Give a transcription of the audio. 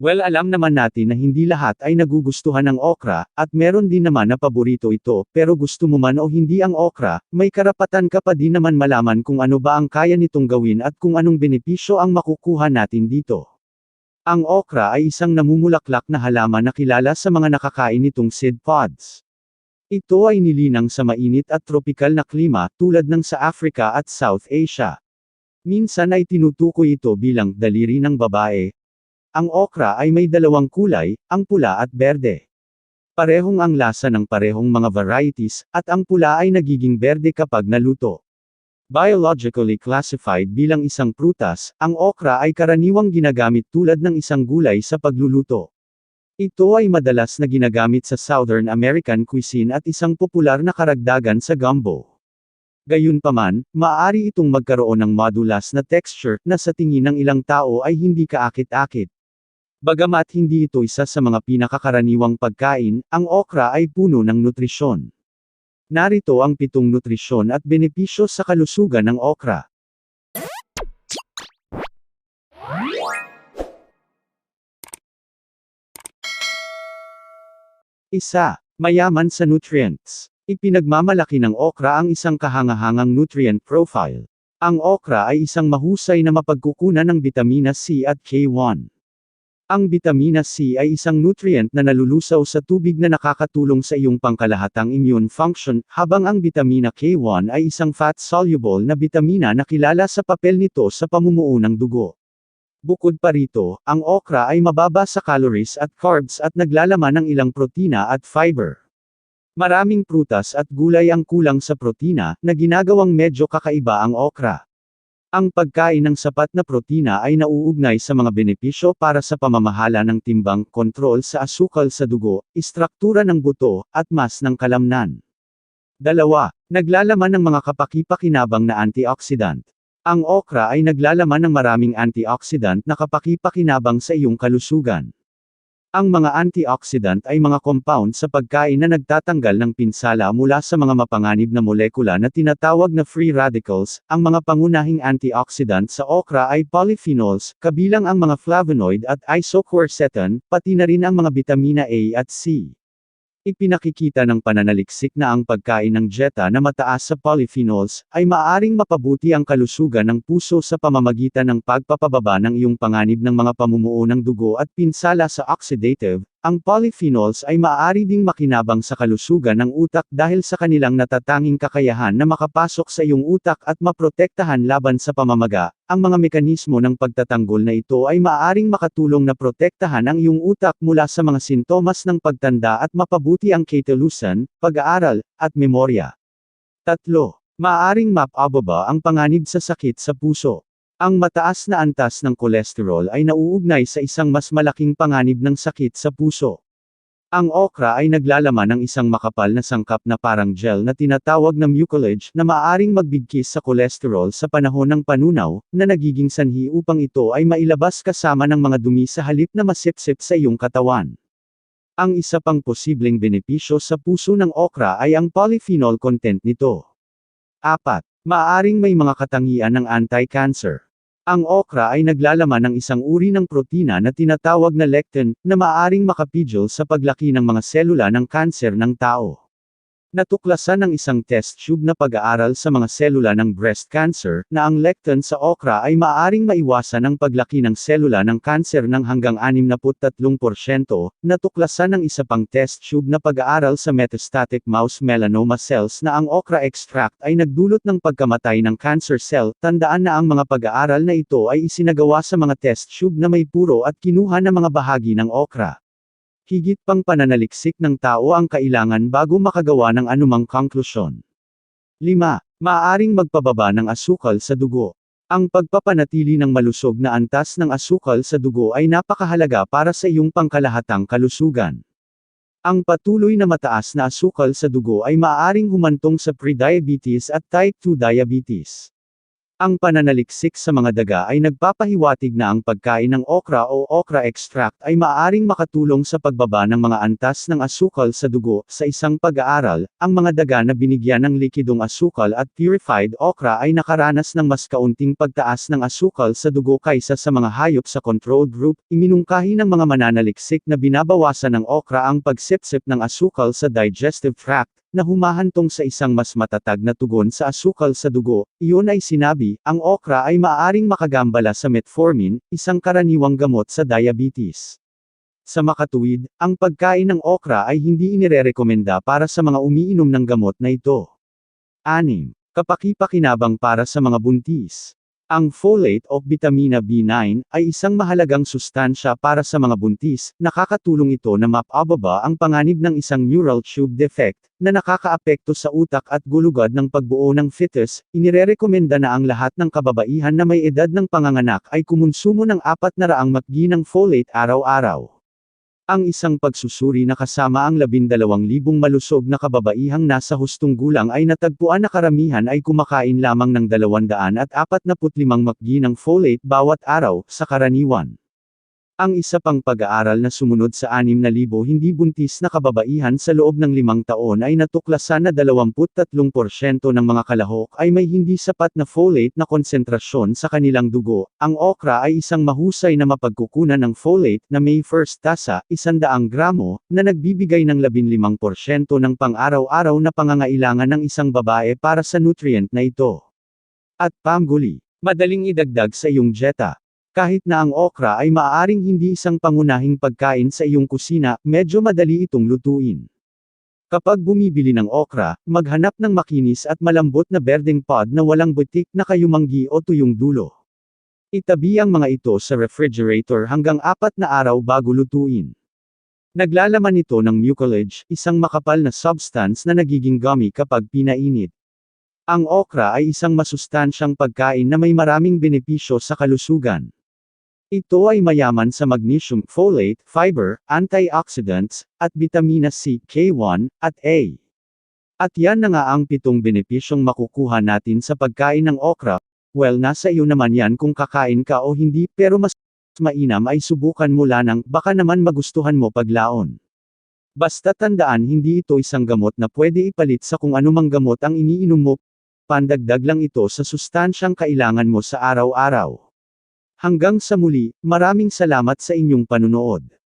Well alam naman natin na hindi lahat ay nagugustuhan ng okra, at meron din naman na paborito ito, pero gusto mo man o hindi ang okra, may karapatan ka pa din naman malaman kung ano ba ang kaya nitong gawin at kung anong benepisyo ang makukuha natin dito. Ang okra ay isang namumulaklak na halaman na kilala sa mga nakakain nitong seed pods. Ito ay nilinang sa mainit at tropikal na klima tulad ng sa Africa at South Asia. Minsan ay tinutukoy ito bilang daliri ng babae, ang okra ay may dalawang kulay, ang pula at berde. Parehong ang lasa ng parehong mga varieties, at ang pula ay nagiging berde kapag naluto. Biologically classified bilang isang prutas, ang okra ay karaniwang ginagamit tulad ng isang gulay sa pagluluto. Ito ay madalas na ginagamit sa Southern American cuisine at isang popular na karagdagan sa gumbo. Gayunpaman, maaari itong magkaroon ng madulas na texture na sa tingin ng ilang tao ay hindi kaakit-akit. Bagamat hindi ito isa sa mga pinakakaraniwang pagkain, ang okra ay puno ng nutrisyon. Narito ang pitong nutrisyon at benepisyo sa kalusugan ng okra. Isa, mayaman sa nutrients. Ipinagmamalaki ng okra ang isang kahangahangang nutrient profile. Ang okra ay isang mahusay na mapagkukunan ng bitamina C at K1. Ang bitamina C ay isang nutrient na nalulusaw sa tubig na nakakatulong sa iyong pangkalahatang immune function, habang ang bitamina K1 ay isang fat-soluble na bitamina na kilala sa papel nito sa pamumuo ng dugo. Bukod pa rito, ang okra ay mababa sa calories at carbs at naglalaman ng ilang protina at fiber. Maraming prutas at gulay ang kulang sa protina, na ginagawang medyo kakaiba ang okra. Ang pagkain ng sapat na protina ay nauugnay sa mga benepisyo para sa pamamahala ng timbang, kontrol sa asukal sa dugo, istruktura ng buto, at mas ng kalamnan. Dalawa, naglalaman ng mga kapakipakinabang na antioxidant. Ang okra ay naglalaman ng maraming antioxidant na kapakipakinabang sa iyong kalusugan. Ang mga antioxidant ay mga compound sa pagkain na nagtatanggal ng pinsala mula sa mga mapanganib na molekula na tinatawag na free radicals. Ang mga pangunahing antioxidant sa okra ay polyphenols, kabilang ang mga flavonoid at isoquercetin, pati na rin ang mga bitamina A at C. Ipinakikita ng pananaliksik na ang pagkain ng jeta na mataas sa polyphenols, ay maaaring mapabuti ang kalusugan ng puso sa pamamagitan ng pagpapababa ng iyong panganib ng mga pamumuo ng dugo at pinsala sa oxidative, ang polyphenols ay maaari ding makinabang sa kalusugan ng utak dahil sa kanilang natatanging kakayahan na makapasok sa iyong utak at maprotektahan laban sa pamamaga. Ang mga mekanismo ng pagtatanggol na ito ay maaaring makatulong na protektahan ang iyong utak mula sa mga sintomas ng pagtanda at mapabuti ang katalusan, pag-aaral, at memorya. Tatlo. Maaaring mapababa ang panganib sa sakit sa puso. Ang mataas na antas ng kolesterol ay nauugnay sa isang mas malaking panganib ng sakit sa puso. Ang okra ay naglalaman ng isang makapal na sangkap na parang gel na tinatawag na mucilage na maaaring magbigkis sa kolesterol sa panahon ng panunaw, na nagiging sanhi upang ito ay mailabas kasama ng mga dumi sa halip na masipsip sa iyong katawan. Ang isa pang posibleng benepisyo sa puso ng okra ay ang polyphenol content nito. 4. Maaring may mga katangian ng anti-cancer. Ang okra ay naglalaman ng isang uri ng protina na tinatawag na lectin, na maaring makapidyo sa paglaki ng mga selula ng kanser ng tao. Natuklasan ng isang test tube na pag-aaral sa mga selula ng breast cancer, na ang lectin sa okra ay maaaring maiwasan ang paglaki ng selula ng kanser ng hanggang 63%. Natuklasan ng isa pang test tube na pag-aaral sa metastatic mouse melanoma cells na ang okra extract ay nagdulot ng pagkamatay ng cancer cell. Tandaan na ang mga pag-aaral na ito ay isinagawa sa mga test tube na may puro at kinuha na mga bahagi ng okra. Higit pang pananaliksik ng tao ang kailangan bago makagawa ng anumang konklusyon. 5. Maaaring magpababa ng asukal sa dugo. Ang pagpapanatili ng malusog na antas ng asukal sa dugo ay napakahalaga para sa iyong pangkalahatang kalusugan. Ang patuloy na mataas na asukal sa dugo ay maaaring humantong sa prediabetes at type 2 diabetes. Ang pananaliksik sa mga daga ay nagpapahiwatig na ang pagkain ng okra o okra extract ay maaaring makatulong sa pagbaba ng mga antas ng asukal sa dugo. Sa isang pag-aaral, ang mga daga na binigyan ng likidong asukal at purified okra ay nakaranas ng mas kaunting pagtaas ng asukal sa dugo kaysa sa mga hayop sa control group. Iminungkahi ng mga mananaliksik na binabawasan ng okra ang pagsipsip ng asukal sa digestive tract na humahantong sa isang mas matatag na tugon sa asukal sa dugo, iyon ay sinabi, ang okra ay maaaring makagambala sa metformin, isang karaniwang gamot sa diabetes. Sa makatuwid, ang pagkain ng okra ay hindi inirerekomenda para sa mga umiinom ng gamot na ito. 6. Kapakipakinabang para sa mga buntis. Ang folate o vitamina B9 ay isang mahalagang sustansya para sa mga buntis, nakakatulong ito na mapababa ang panganib ng isang neural tube defect, na nakakaapekto sa utak at gulugad ng pagbuo ng fetus, inirerekomenda na ang lahat ng kababaihan na may edad ng panganganak ay kumonsumo ng 400 mg ng folate araw-araw. Ang isang pagsusuri na kasama ang 12,000 malusog na kababaihang nasa hustong gulang ay natagpuan na karamihan ay kumakain lamang ng 245 mg ng folate bawat araw, sa karaniwan. Ang isa pang pag-aaral na sumunod sa 6,000 hindi buntis na kababaihan sa loob ng limang taon ay natuklasan na 23% ng mga kalahok ay may hindi sapat na folate na konsentrasyon sa kanilang dugo. Ang okra ay isang mahusay na mapagkukunan ng folate na may first tasa, 100 gramo, na nagbibigay ng 15% ng pang-araw-araw na pangangailangan ng isang babae para sa nutrient na ito. At pamguli, madaling idagdag sa iyong dieta. Kahit na ang okra ay maaaring hindi isang pangunahing pagkain sa iyong kusina, medyo madali itong lutuin. Kapag bumibili ng okra, maghanap ng makinis at malambot na berdeng pod na walang butik na kayumanggi o tuyong dulo. Itabi ang mga ito sa refrigerator hanggang apat na araw bago lutuin. Naglalaman ito ng mucilage, isang makapal na substance na nagiging gummy kapag pinainit. Ang okra ay isang masustansyang pagkain na may maraming benepisyo sa kalusugan. Ito ay mayaman sa magnesium, folate, fiber, antioxidants, at vitamina C, K1, at A. At yan na nga ang pitong benepisyong makukuha natin sa pagkain ng okra. Well, nasa iyo naman yan kung kakain ka o hindi, pero mas mainam ay subukan mo lanang, baka naman magustuhan mo paglaon. Basta tandaan hindi ito isang gamot na pwede ipalit sa kung anumang gamot ang iniinom mo, pandagdag lang ito sa sustansyang kailangan mo sa araw-araw. Hanggang sa muli, maraming salamat sa inyong panunood.